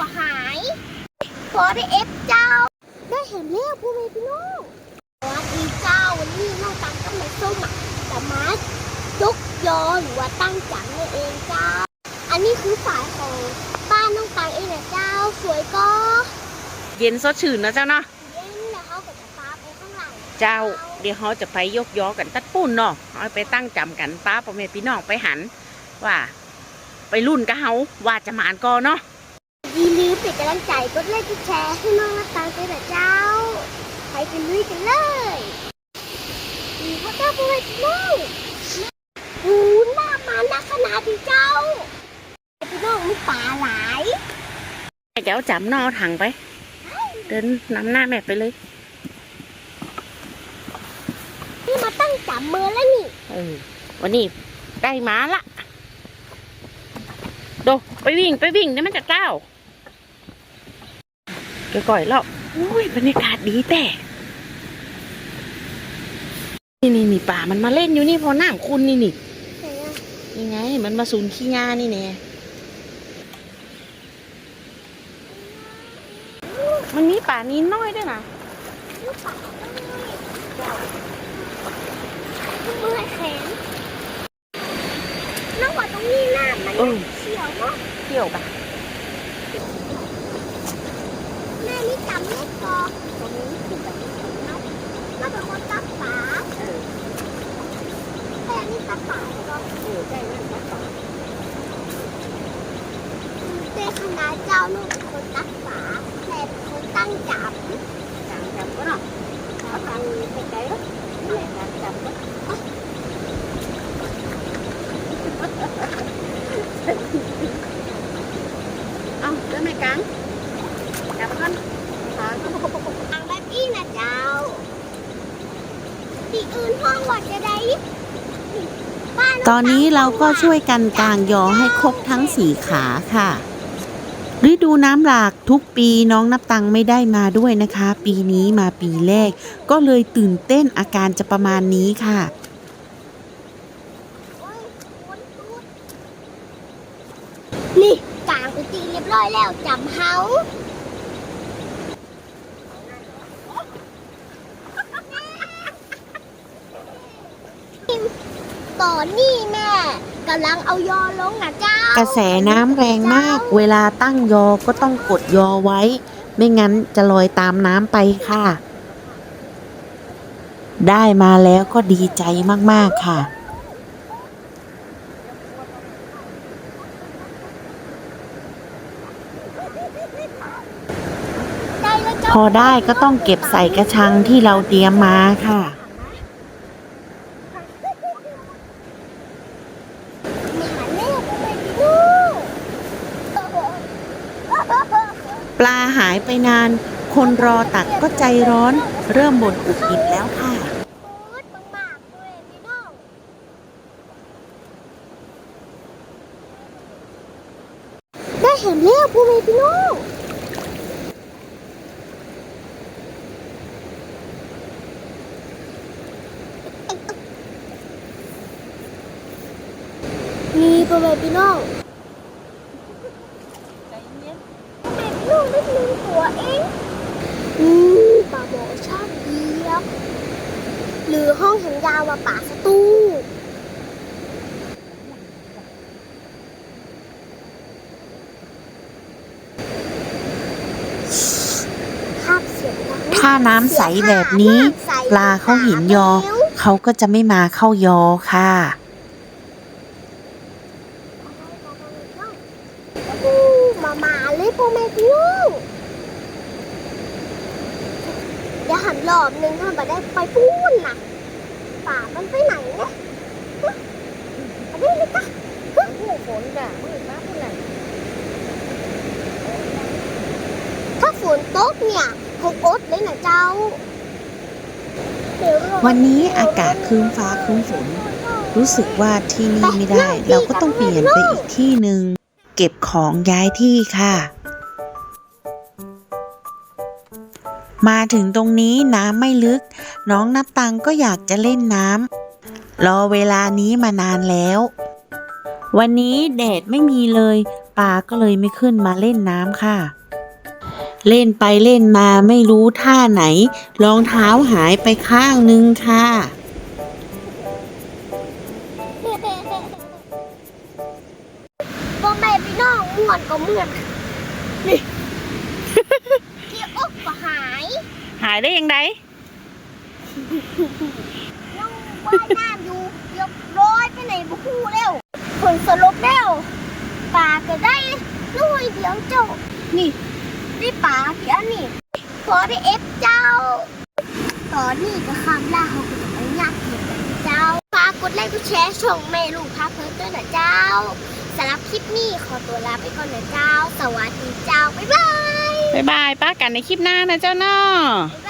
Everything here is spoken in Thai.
ก็หายพอได้เอฟเจ้า ได้เห็นแล้วผู้มีพี่น้องสวัสดีเจ้าวันนี้น้องตังก็มาส้มอะแต่มาจุกยอหรือว่าตั้งจังนั่นเองเจ้า อันนี้คือฝายของบ้านน้องตังเองนะเจ้า สวยก็ เย็นสดชื่นนะเจ้าเนาะเย็นแล้วเขาก็จะปาไปข้างหลังเจ้าเดี๋ยวเขาจะไปยกยอกันตัดปุ้นเนาะเอาไปตั้งจำกันป้าพ่อแม่พี่น้องไปหันว่า ไปรุ่นกับเฮาว่าจะมาอ่านกอเนาะ อย่าลืมเป็นกำลังใจกดไลค์กดแชร์ให้น้องน้ำตาลด้วยนะเจ้า ไปกันลุยกันเลยดีพ่อเจ้าพ่อแม่พี่น้องหูหน้ามานักขนาดที่เจ้าพี่น้องมีปลาหลายเจ้าจำเนอเอาถังไป เดินนำหน้าแม่ไปเลยนี่มาตั้งจับมือแล้วนี่เออวันนี้ได้หมาละ โด ไปวิ่ง ไปวิ่งเดี๋ยวมันจะเก้าวเดี๋ยว ก่อยแล้วอุ้ยบรรยากาศดีแต่ นี่นี่นี่ป่ามันมาเล่นอยู่นี่พอน้ำคุณนี่นี่ไหนอะนี่ไง มันมาสูนขี้งานี่เนี่ยมันมีป่านี้น้อยด้วยนะลูกปลามือแขนน้องว่าตรงนี้หน้ามันเออเขียวเนาะเที่ยวป่ะ แม่นี่จำเล็กกอตรงนี้คือแบบนี้เนาะ เราเป็นคนตักปลาแต่นี่ตักปลาก็เออใช่นั่นนะป่าเต้คณะเจ้าลูกเป็นคนตักปลาแต่เป็นคนตั้งจับจำจำก็เนาะเอาทางไปไกลแล้วนี่แหละการจำก็เอาเดินไม่กลางจับกันทางแบบนี้นะจ้าที่อื่นห้องว่าจะได้บ้า ตอนนี้เราก็ช่วยกันกางยอให้ครบทั้งสี่ขาค่ะ ฤดูน้ำหลากทุกปีน้องนับตังไม่ได้มาด้วยนะคะ ปีนี้มาปีแรก ก็เลยตื่นเต้นอาการจะประมาณนี้ค่ะโอ้ยคนตูดนี่กลางไปตีเรียบร้อยแล้วจำเฮา ตอนนี้แม่กำลังเอายอลงนะเจ้ากระแสน้ำแรงมาก เวลาตั้งยอก็ต้องกดยอไว้ ไม่งั้นจะลอยตามน้ำไปค่ะ ได้มาแล้วก็ดีใจมากๆค่ะได้แล้วเจ้าพอได้ก็ต้องเก็บใส่กระชังที่เราเตรียมมาค่ะ มาหาแม่ทำไมพี่ลูก ปลาหาย ไปนาน คนรอตักก็ใจร้อน เริ่มบ่นอุบอิบแล้วค่ะ ได้เห็นแล้วผู้มีพี่น้องมีพ่อแมพี่น้องพ่ อแม่พี่น้องได้ลืมตัวเองอืมป่าหมอชอบเยียบหรือห้องแห่งยาวมาป่าสตูภาพเสียงดังถ้าน้ำใสแบบนี้ ปลาเขาเห็นยอ เขาก็จะไม่มาเข้ายอค่ะมา มาเลยพ่อแม่พี่ลูกเดี๋ยวหันรอบหนึงถ้ามาได้ไปปูนน่ะป่ามันไปไหนเนี่ยฮะอันนี้เลยจ้ะผู้ฝนด่ามืดมากเท่าไหร่ถ้าฝนตกเนี่ยคงอดเลยนะเจ้าเดี๋ยวรอวันนี้อากาศครึ้มฟ้าครึ้มฝน รู้สึกว่าที่นี่ไม่ได้ เราก็ต้องเปลี่ยนไปอีกที่หนึ่งเก็บของย้ายที่ค่ะ มาถึงตรงนี้น้ำไม่ลึก น้องนับตังก็อยากจะเล่นน้ำรอเวลานี้มานานแล้ว วันนี้แดดไม่มีเลยปปลาก็เลยไม่ขึ้นมาเล่นน้ำค่ะ เล่นไปเล่นมาไม่รู้ท่าไหนรองเท้าหายไปข้างนึงค่ะพ่อแม่พี่น้องม่วนก็ม่วนนี่ เกี่ยวอกก็หาย หายได้ยังไงน้องว่ายน้ำอยู่เดี๋ยกร้อยไปไหนบุคูเร็วผลสรุปแล้วปลาก็ได้น้อยเดียวเจ้า นี่ได้ปลาเกี่ยวนี่พอได้เอฟเจ้า ตอนนี้ก็คำล่าเขาก็จะไปยากเกี่ยวกันเจ้าฝากกดไลค์กดแชร์ช่องแม่ลูกพาเพิ่มด้วยนะเจ้าสำหรับคลิปนี้ขอตัวลาไปก่อนนะเจ้า สวัสดีเจ้า บ๊ายบาย บายบายป้ากันในคลิปหน้านะเจ้าเนาะบ๊า